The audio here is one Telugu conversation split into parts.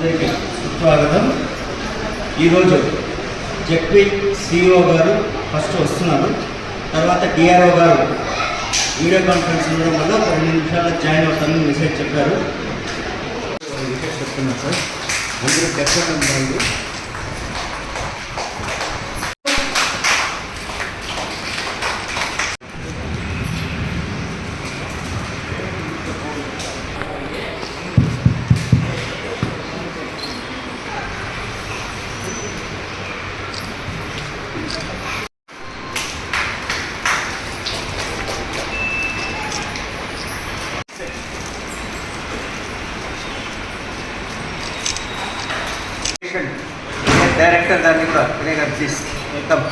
అందరికీ సుస్వాగతం. ఈరోజు జెడ్పీ సిఇఓ గారు ఫస్ట్ వస్తున్నారు. తర్వాత డిఆర్ఓ గారు వీడియో కాన్ఫరెన్స్ ఉండడం వల్ల పది నిమిషాల్లో జాయిన్ అవుతానని మెసేజ్ చెప్పారు. చెప్తున్నారు సార్. అందరూ చెప్పడం కూడా వినయ్ గారు ప్లీజ్ వెల్కమ్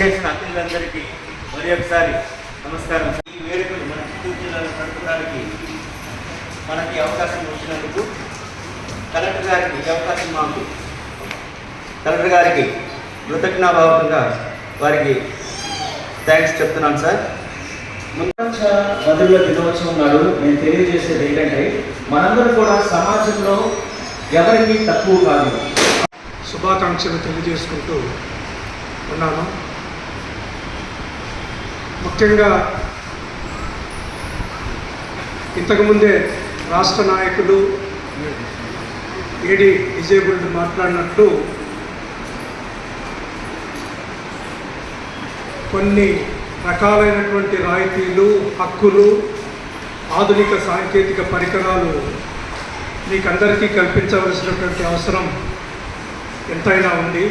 చేసిన అతిథులందరికీ మరి ఒకసారి నమస్కారం. ఈ వేడుకలు మన చిత్తూరు జిల్లాలో నడపడానికి మనకి అవకాశం వచ్చినందుకు కలెక్టర్ గారికి ఈ అవకాశం మాకు కలెక్టర్ గారికి కృతజ్ఞాభావంగా వారికి థ్యాంక్స్ చెప్తున్నాను సార్. ప్రపంచ బదుల దినోత్సవం నాడు నేను తెలియజేసేది ఏంటంటే మనందరం కూడా సమాజంలో ఎవరికి తక్కువ కాదు. శుభాకాంక్షలు తెలియజేసుకుంటూ ఉన్నాను. ముఖ్యంగా ఇంతకుముందే రాష్ట్ర నాయకులు ఏడి డిజేబుల్డ్ మాట్లాడినట్టు కొన్ని రకాలైనటువంటి రాయితీలు హక్కులు ఆధునిక సాంకేతిక పరికరాలు మీకందరికీ కల్పించవలసినటువంటి అవసరం ఎంతైనా ఉంది.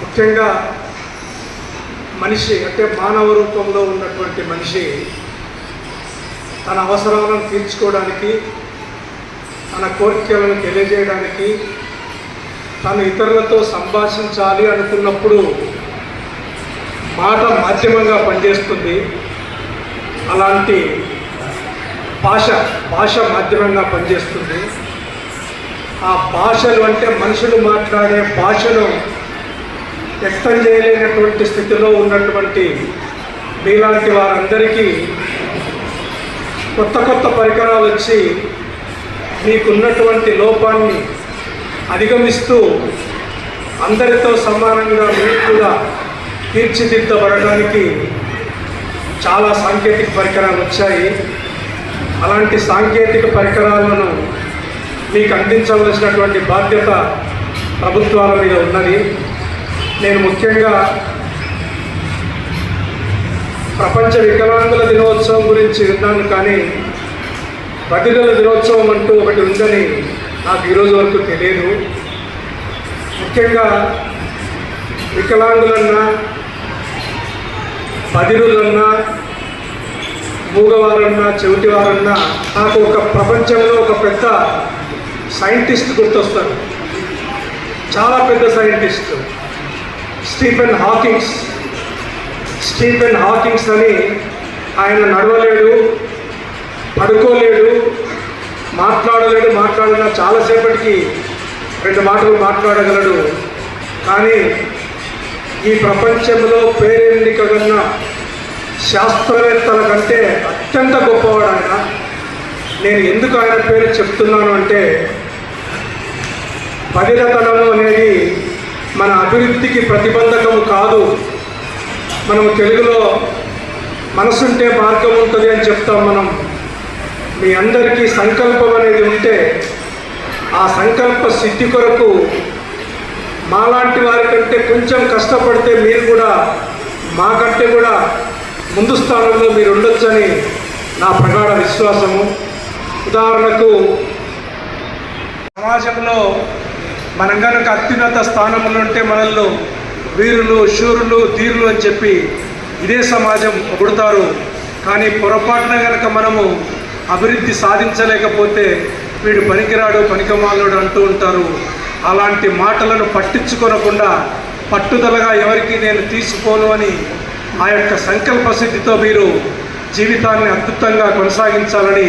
ముఖ్యంగా మనిషి అంటే మానవ రూపంలో ఉన్నటువంటి మనిషి తన అవసరాలను తీర్చుకోవడానికి తన కోరికలను తెలియజేయడానికి తను ఇతరులతో సంభాషించాలి అనుకున్నప్పుడు మాట మాధ్యమంగా పనిచేస్తుంది. అలాంటి భాష భాష మాధ్యమంగా పనిచేస్తుంది. ఆ భాషలు అంటే మనుషులు మాట్లాడే భాషను వ్యక్తం చేయలేనటువంటి స్థితిలో ఉన్నటువంటి మీలాంటి వారందరికీ కొత్త కొత్త పరికరాలు వచ్చి మీకున్నటువంటి లోపాన్ని అధిగమిస్తూ అందరితో సమానంగా మీరు కూడా తీర్చిదిద్దబడడానికి చాలా సాంకేతిక పరికరాలు వచ్చాయి. అలాంటి సాంకేతిక పరికరాలను మీకు అందించవలసినటువంటి బాధ్యత ప్రభుత్వాల మీద ఉన్నది. నేను ముఖ్యంగా ప్రపంచ వికలాంగుల దినోత్సవం గురించి విన్నాను కానీ బదిలీల దినోత్సవం అంటూ ఒకటి ఉందని నాకు ఈరోజు వరకు తెలియదు. ముఖ్యంగా వికలాంగులన్నా బదిరులన్నా మూగవారన్నా చెవిటివారన్నా నాకు ఒక ప్రపంచంలో ఒక పెద్ద సైంటిస్ట్ గుర్తొస్తారు. చాలా పెద్ద scientist. Stephen Hawkings. Stephen Hawkings అని ఆయన నడవలేడు పడుకోలేడు మాట్లాడలేడు మాట్లాడిన చాలాసేపటికి రెండు మాటలు మాట్లాడగలడు. కానీ ఈ ప్రపంచంలో పేరెన్నికగన్న శాస్త్రవేత్తల కంటే అత్యంత గొప్పవాడు ఆయన. నేను ఎందుకు ఆయన పేరు చెప్తున్నాను అంటే పదిలతనము అనేది మన అభివృద్ధికి ప్రతిబంధకము కాదు. మనం తెలుగులో మనసుంటే మార్గం ఉంటుంది అని చెప్తాం మనం. మీ అందరికీ సంకల్పం అనేది ఉంటే ఆ సంకల్ప సిద్ధి కొరకు మాలాంటి వారికంటే కొంచెం కష్టపడితే మీరు కూడా మాకంటే కూడా ముందు స్థానంలో మీరు ఉండొచ్చని నా ప్రగాఢ విశ్వాసము. ఉదాహరణకు సమాజంలో మనం కనుక అత్యున్నత స్థానంలో ఉంటే మనల్లో వీరులు శూరులు ధీరులు అని చెప్పి ఇదే సమాజం పొగుడతారు కానీ పొరపాటున కనుక మనము అభివృద్ధి సాధించలేకపోతే వీడు పనికిరాడు పనికమాలుడు అంటూ ఉంటారు. అలాంటి మాటలను పట్టించుకోనకుండా పట్టుదలగా ఎవరికి నేను తీసుకోను అని ఆ యొక్క సంకల్ప సిద్ధితో మీరు జీవితాన్ని అద్భుతంగా కొనసాగించాలని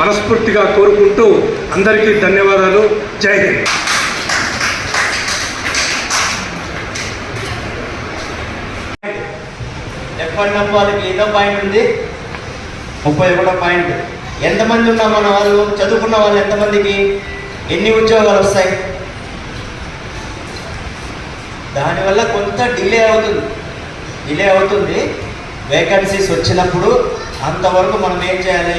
మనస్ఫూర్తిగా కోరుకుంటూ అందరికీ ధన్యవాదాలు. జై హింద్. ఎఫ్ఎన్ఎఫ్ వాళ్ళకి ఏదో పాయింట్ ఉంది? ముప్పై ఒకటో పాయింట్ ఎంతమంది ఉన్నా మన వాళ్ళు చదువుకున్న వాళ్ళు ఎంతమందికి? ఎన్ని ఉద్యోగాలు వస్తాయి? దానివల్ల కొంత డిలే అవుతుంది. డిలే అవుతుంది. వేకెన్సీస్ వచ్చినప్పుడు అంతవరకు మనం ఏం చేయాలి?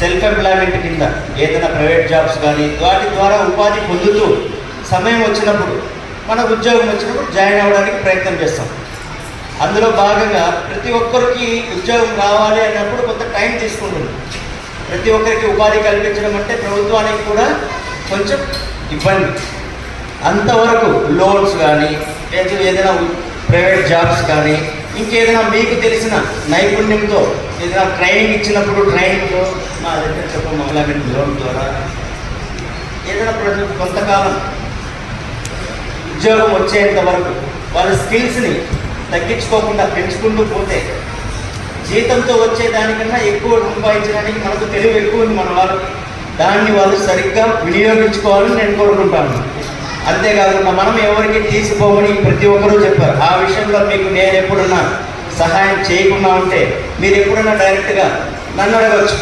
సెల్ఫ్ ఎంప్లాయ్మెంట్ కింద ఏదైనా ప్రైవేట్ జాబ్స్ కానీ వాటి ద్వారా ఉపాధి పొందుతూ సమయం వచ్చినప్పుడు మన ఉద్యోగం వచ్చినప్పుడు జాయిన్ అవ్వడానికి ప్రయత్నం చేస్తాం. అందులో భాగంగా ప్రతి ఒక్కరికి ఉద్యోగం రావాలి అన్నప్పుడు కొంత టైం తీసుకుంటుంది. ప్రతి ఒక్కరికి ఉపాధి కల్పించడం అంటే ప్రభుత్వానికి కూడా కొంచెం ఇబ్బంది. అంతవరకు లోన్స్ కానీ లేదా ఏదైనా ప్రైవేట్ జాబ్స్ కానీ ఇంకేదైనా మీకు తెలిసిన నైపుణ్యంతో ఏదైనా ట్రైనింగ్ ఇచ్చినప్పుడు ట్రైనింగ్తో మా దగ్గర చెప్పు ఎంప్లాయ్మెంట్ లోన్ ద్వారా ఏదైనా ప్రజలు కొంతకాలం ఉద్యోగం వచ్చేంత వరకు వాళ్ళ స్కిల్స్ని తగ్గించుకోకుండా పెంచుకుంటూ పోతే జీతంతో వచ్చే దానికన్నా ఎక్కువ సంపాదించడానికి మనకు తెలివి ఎక్కువ ఉంది మన వాళ్ళు. దాన్ని వాళ్ళు సరిగ్గా వినియోగించుకోవాలని నేను కోరుకుంటాను. అంతేకాకుండా మనం ఎవరికి తీసుకోమని ప్రతి ఒక్కరూ చెప్పారు. ఆ విషయంలో మీకు నేను ఎప్పుడన్నా సహాయం చేయకుండా ఉంటే మీరు ఎప్పుడన్నా డైరెక్ట్గా నన్ను అడగవచ్చు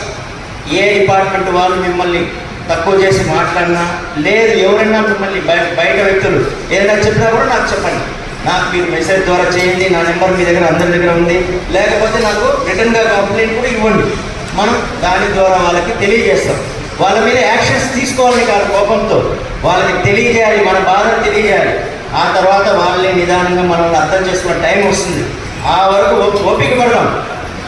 ఏ డిపార్ట్మెంట్ వాళ్ళు మిమ్మల్ని తక్కువ చేసి మాట్లాడినా లేదు ఎవరైనా మిమ్మల్ని బయట బయట వ్యక్తులు ఏదైనా చెప్పినా కూడా నాకు చెప్పండి. నాకు మీరు మెసేజ్ ద్వారా చేయండి నా నెంబర్ మీ దగ్గర అందరి దగ్గర ఉంది. లేకపోతే నాకు రిటర్న్గా కంప్లైంట్ కూడా ఇవ్వండి. మనం దాని ద్వారా వాళ్ళకి తెలియజేస్తాం. వాళ్ళ మీద యాక్షన్స్ తీసుకోవాలని కాదు కోపంతో. వాళ్ళకి తెలియజేయాలి మన బాధను తెలియజేయాలి. ఆ తర్వాత వాళ్ళని నిదానంగా మనల్ని అర్థం చేసుకున్న టైం వస్తుంది. ఆ వరకు ఓపిక పడడం.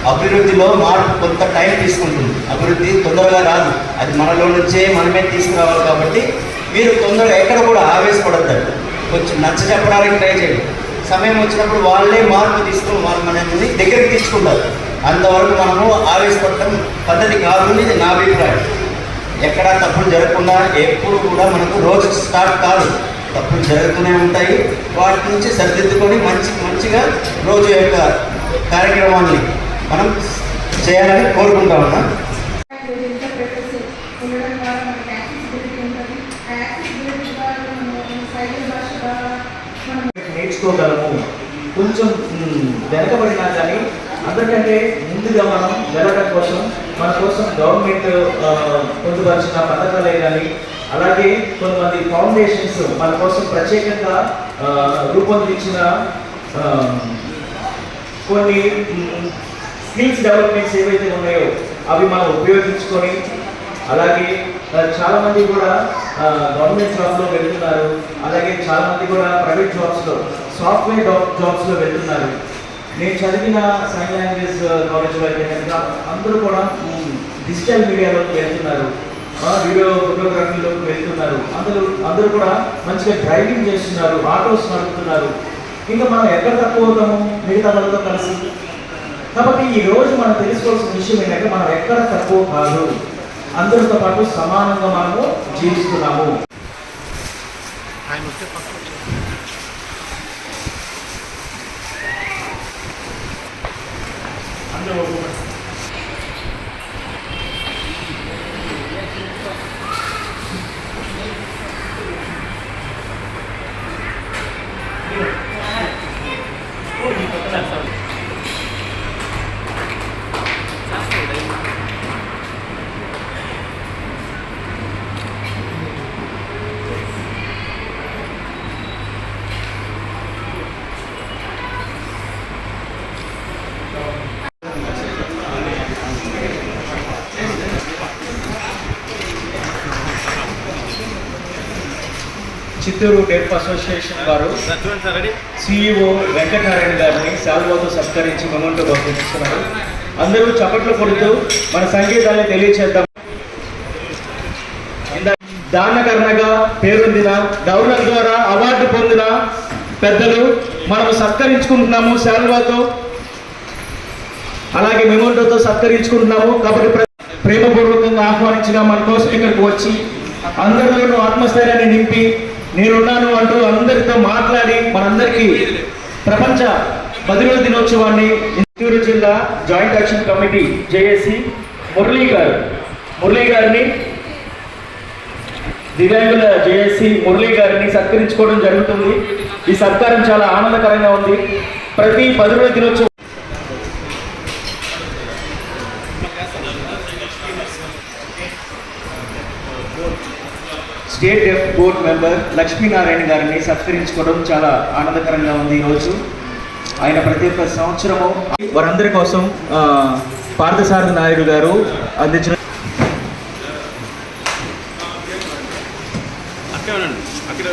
అభివృద్ధిలో మార్పు కొంత టైం తీసుకుంటుంది. అభివృద్ధి తొందరగా రాదు. అది మనలో నుంచే మనమే తీసుకురావాలి కాబట్టి మీరు తొందరగా ఎక్కడ కూడా ఆవేశపడద్దండి. కొంచెం నచ్చ చెప్పడానికి ట్రై చేయండి. సమయం వచ్చినప్పుడు వాళ్ళే మార్పు తీసుకుని వాళ్ళు మనల్ని దగ్గరికి తీసుకుంటారు అంతవరకు మనము ఆవేశపడటం పద్ధతి కాదు ఇది నా అభిప్రాయం. ఎక్కడా తప్పులు జరగకుండా ఎప్పుడు కూడా మనకు రోజు స్టార్ట్ కాదు. తప్పులు జరుగుతూనే ఉంటాయి. వాటి నుంచి సరిదిద్దుకొని మంచి మంచిగా రోజు యొక్క కార్యక్రమాన్ని మనం చేయాలని కోరుకుంటా ఉన్నాం ఇంటర్ప్రెటర్స్ ఉండడం ద్వారా మనకి యాక్సెసిబిలిటీ ఉంటుంది ఆ యాక్సెసిబిలిటీ ద్వారా మనం సైకిల్ భాష ద్వారా మనం నేర్చుకోగలము. కొంచెం వెనకబడినా కానీ అందరికంటే ముందుగా మనం వెళ్ళడం కోసం మన కోసం గవర్నమెంట్ పొందుపరిచిన పథకాలే కానీ అలాగే కొంతమంది ఫౌండేషన్స్ మన కోసం ప్రత్యేకంగా రూపొందించిన కొన్ని స్కిల్స్ డెవలప్మెంట్స్ ఏవైతే ఉన్నాయో అవి మనం ఉపయోగించుకొని అలాగే చాలామంది కూడా గవర్నమెంట్ జాబ్లో వెళ్తున్నారు. అలాగే చాలామంది కూడా ప్రైవేట్ జాబ్స్లో సాఫ్ట్వేర్ జాబ్స్లో వెళ్తున్నారు. నేను చదివిన సైన్ లాంగ్వేజ్ కాలేజ్లో అయితే కనుక అందరూ కూడా డిజిటల్ మీడియాలోకి వెళ్తున్నారు. వీడియో ఫోటోగ్రఫీలోకి వెళ్తున్నారు. అందరూ అందరూ కూడా మంచిగా డ్రైవింగ్ చేస్తున్నారు ఆటోస్ నడుపుతున్నారు. ఇంకా మనం ఎక్కడ తక్కువ అవుతాము? మిగతా వాళ్ళతో కలిసి. కాబట్టి ఈ రోజు మనం తెలుసుకోవాల్సిన విషయం ఏంటంటే మనం ఎక్కడ తక్కువ కాదు. అందరితో పాటు సమానంగా మనము జీవిస్తున్నాము. చిత్తూరు డెప్ అసోసియేషన్ వారు సిఇఓ వెంకటారాయణ గారిని శాల్వాతో సత్కరించి మొమెంటో బహుకరిస్తున్నారు అందరూ చప్పట్లు కొడుతూ మన సంగీతాన్ని తెలియచేద్దాం. దానకరణగా దానకర్ణగా పేరొందిన గవర్నర్ ద్వారా అవార్డు పొందిన పెద్దలు మనం సత్కరించుకుంటున్నాము శాల్వాతో. అలాగే మెమోటోతో సత్కరించుకుంటున్నాము కాబట్టి ప్రేమపూర్వకంగా ఆహ్వానించిన మన కోసం ఇక్కడికి వచ్చి అందరిలోనూ ఆత్మస్థైర్యాన్ని నింపి నేనున్నాను అంటూ అందరితో మాట్లాడి మనందరికీ ప్రపంచ బదిలీ దినోత్సవాన్ని చిత్తూరు జిల్లా joint action committee JAC Murali గారు. మురళీ గారిని దివ్యాంగుల జేఏసీ మురళీ గారిని సత్కరించుకోవడం జరుగుతుంది. ఈ సత్కారం చాలా ఆనందకరంగా ఉంది. ప్రతి పదివేల దినోత్సవం state F board member Lakshminarayana గారిని సత్కరించుకోవడం చాలా ఆనందకరంగా ఉంది ఈరోజు. ఆయన ప్రతి ఒక్క సంవత్సరము వారందరి కోసం పార్థసారథి నాయుడు గారు అందించిన అక్కడ